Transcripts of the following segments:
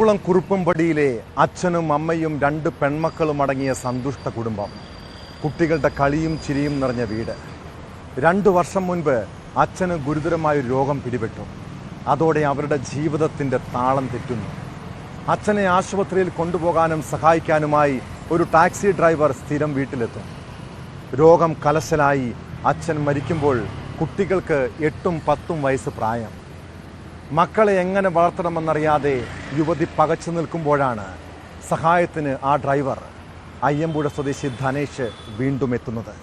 കുളം കുറുപ്പംപടിയിലെ അച്ഛനും അമ്മയും രണ്ട് പെൺമക്കളും അടങ്ങിയ സന്തുഷ്ട കുടുംബം. കുട്ടികളുടെ കളിയും ചിരിയും നിറഞ്ഞ വീട്. രണ്ടു വർഷം മുൻപ് അച്ഛന് ഗുരുതരമായ രോഗം പിടിപെട്ടു. അതോടെ അവരുടെ ജീവിതത്തിന്റെ താളം തെറ്റുന്നു. അച്ഛനെ ആശുപത്രിയിൽ കൊണ്ടുപോകാനും സഹായിക്കാനുമായി ഒരു ടാക്സി ഡ്രൈവർ സ്ഥിരം വീട്ടിലെത്തും. രോഗം കലശലായി അച്ഛൻ മരിക്കുമ്പോൾ കുട്ടികൾക്ക് എട്ടും പത്തും വയസ്സ് പ്രായം. മക്കളെ എങ്ങനെ വളർത്തണമെന്നറിയാതെ യുവതി പകച്ചു നിൽക്കുമ്പോഴാണ് സഹായത്തിന് ആ ഡ്രൈവർ അയ്യമ്പുഴ സ്വദേശി ധനേഷ് വീണ്ടും എത്തുന്നത്.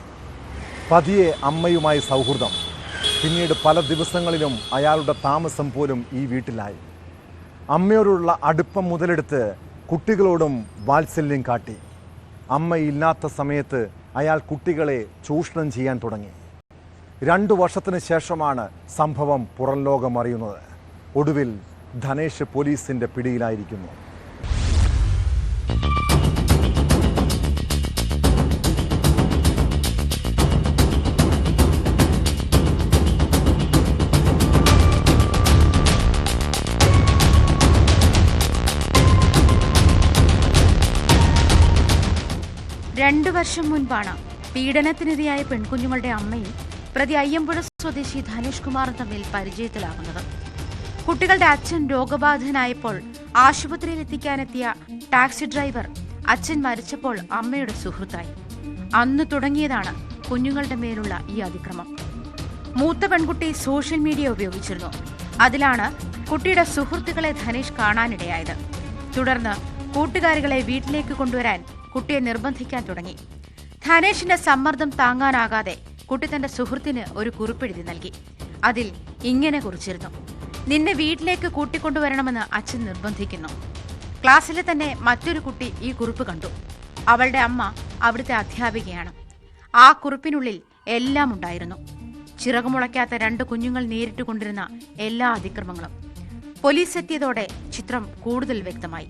പതിയെ അമ്മയുമായി സൗഹൃദം. പിന്നീട് പല ദിവസങ്ങളിലും അയാളുടെ താമസം പോലും ഈ വീട്ടിലായി. അമ്മയോടുള്ള അടുപ്പം മുതലെടുത്ത് കുട്ടികളോടും വാത്സല്യം കാട്ടി. അമ്മയില്ലാത്ത സമയത്ത് അയാൾ കുട്ടികളെ ചൂഷണം ചെയ്യാൻ തുടങ്ങി. രണ്ടു വർഷത്തിന് ശേഷമാണ് സംഭവം പുറം ലോകം അറിയുന്നത് ഒടുവിൽ ധനേഷ് പോലീസിന്റെ പിടിയിലായിരിക്കുന്നു. രണ്ടു വർഷം മുൻപാണ് പീഡനത്തിനിരയായ പെൺകുഞ്ഞുങ്ങളുടെ അമ്മയും പ്രതി അയ്യമ്പുഴ സ്വദേശി ധനേഷ് കുമാറും തമ്മിൽ പരിചയത്തിലാകുന്നത്. കുട്ടികളുടെ അച്ഛൻ രോഗബാധിതനായപ്പോൾ ആശുപത്രിയിൽ എത്തിക്കാനെത്തിയ ടാക്സി ഡ്രൈവർ അച്ഛൻ മരിച്ചപ്പോൾ അമ്മയുടെ സുഹൃത്തായി. അന്ന് തുടങ്ങിയതാണ് കുഞ്ഞുങ്ങളുടെ മേലുള്ള ഈ അതിക്രമം. മൂത്ത പെൺകുട്ടി സോഷ്യൽ മീഡിയ ഉപയോഗിച്ചിരുന്നു. അതിലാണ് കുട്ടിയുടെ സുഹൃത്തുക്കളെ ധനേഷ് കാണാനിടയായത്. തുടർന്ന് കൂട്ടുകാരികളെ വീട്ടിലേക്ക് കൊണ്ടുവരാൻ കുട്ടിയെ നിർബന്ധിക്കാൻ തുടങ്ങി. ധനേഷിന്റെ സമ്മർദ്ദം താങ്ങാനാകാതെ കുട്ടി തന്റെ സുഹൃത്തിന് ഒരു കുറിപ്പെഴുതി നൽകി. അതിൽ ഇങ്ങനെ കുറിച്ചിരുന്നു. നിന്നെ വീട്ടിലേക്ക് കൂട്ടിക്കൊണ്ടുവരണമെന്ന് അച്ഛൻ നിർബന്ധിക്കുന്നു. ക്ലാസ്സിലെ തന്നെ മറ്റൊരു കുട്ടി ഈ കുറിപ്പ് കണ്ടു. അവളുടെ അമ്മ അവിടുത്തെ അധ്യാപികയാണ്. ആ കുറിപ്പിനുള്ളിൽ എല്ലാം ഉണ്ടായിരുന്നു. ചിറകുമുളയ്ക്കാത്ത രണ്ട് കുഞ്ഞുങ്ങൾ നേരിട്ട് കൊണ്ടിരുന്ന എല്ലാ അതിക്രമങ്ങളും. പോലീസ് എത്തിയതോടെ ചിത്രം കൂടുതൽ വ്യക്തമായി.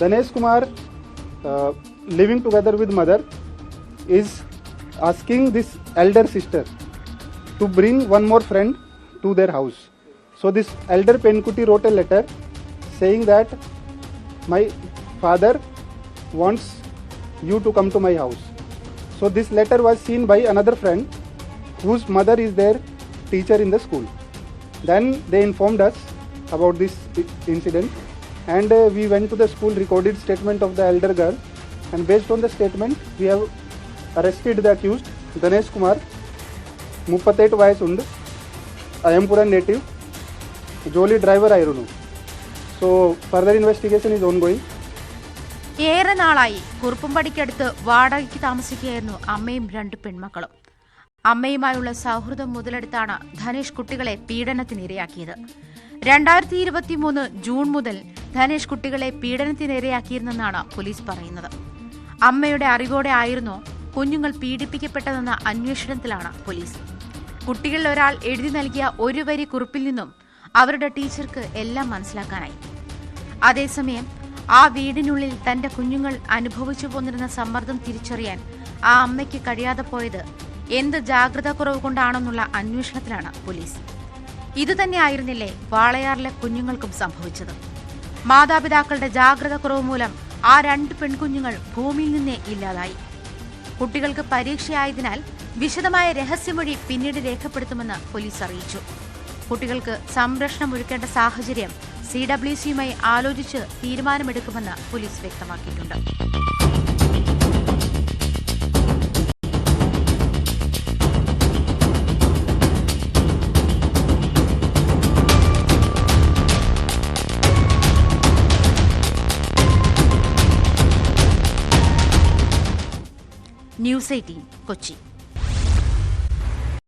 Dhanesh Kumar living together with mother is asking this elder sister to bring one more friend to their house. So this elder Penkuti wrote a letter saying that my father wants you to come to my house. So this letter was seen by another friend whose mother is their teacher in the school. Then they informed us about this incident and uh, we went to the school recorded statement of the elder girl and based on the statement we have arrested the accused Ganesh Kumar, 38 vayas und, Ayampura native ജോലി driver ആയിരുന്നു. So further investigation is on going ഏറെ നാളായി. കുറുപ്പുംപടിക്കടുത്ത് വാടകയ്ക്ക് താമസിക്കുകയായിരുന്നു അമ്മയും രണ്ട് പെൺമക്കളും. അമ്മയുമായുള്ള സൗഹൃദം മുതലെടുത്താണ് ധനേഷ് കുട്ടികളെ പീഡനത്തിനിരയാക്കിയത്. രണ്ടായിരത്തി ഇരുപത്തി മൂന്ന് ജൂൺ മുതൽ ധനേഷ് കുട്ടികളെ പീഡനത്തിനിരയാക്കിയിരുന്നെന്നാണ് പോലീസ് പറയുന്നത്. അമ്മയുടെ അറിവോടെ ആയിരുന്നു കുഞ്ഞുങ്ങൾ പീഡിപ്പിക്കപ്പെട്ടതെന്ന അന്വേഷണത്തിലാണ് പോലീസ്. കുട്ടികളിൽ ഒരാൾ എഴുതി നൽകിയ ഒരു വരി കുറിപ്പിൽ നിന്നും അവരുടെ ടീച്ചർക്ക് എല്ലാം മനസ്സിലാക്കാനായി. അതേസമയം ആ വീടിനുള്ളിൽ തന്റെ കുഞ്ഞുങ്ങൾ അനുഭവിച്ചു പോന്നിരുന്ന സമ്മർദ്ദം തിരിച്ചറിയാൻ ആ അമ്മയ്ക്ക് കഴിയാതെ പോയത് എന്ത് ജാഗ്രത കുറവ് കൊണ്ടാണെന്നുള്ള അന്വേഷണത്തിലാണ് പോലീസ്. ഇതുതന്നെയായിരുന്നില്ലേ വാളയാറിലെ കുഞ്ഞുങ്ങൾക്കും സംഭവിച്ചത്. മാതാപിതാക്കളുടെ ജാഗ്രത കുറവ് മൂലം ആ രണ്ട് പെൺകുഞ്ഞുങ്ങൾ ഭൂമിയിൽ നിന്നേ ഇല്ലാതായി. കുട്ടികൾക്ക് പരീക്ഷയായതിനാൽ വിശദമായ രഹസ്യമൊഴി പിന്നീട് രേഖപ്പെടുത്തുമെന്ന് പോലീസ് അറിയിച്ചു. കുട്ടികൾക്ക് സംരക്ഷണം ഒരുക്കേണ്ട സാഹചര്യം സി ഡബ്ല്യു സിയുമായി ആലോചിച്ച് തീരുമാനമെടുക്കുമെന്ന് പോലീസ് വ്യക്തമാക്കിയിട്ടുണ്ട്. News Eighteen Kochi.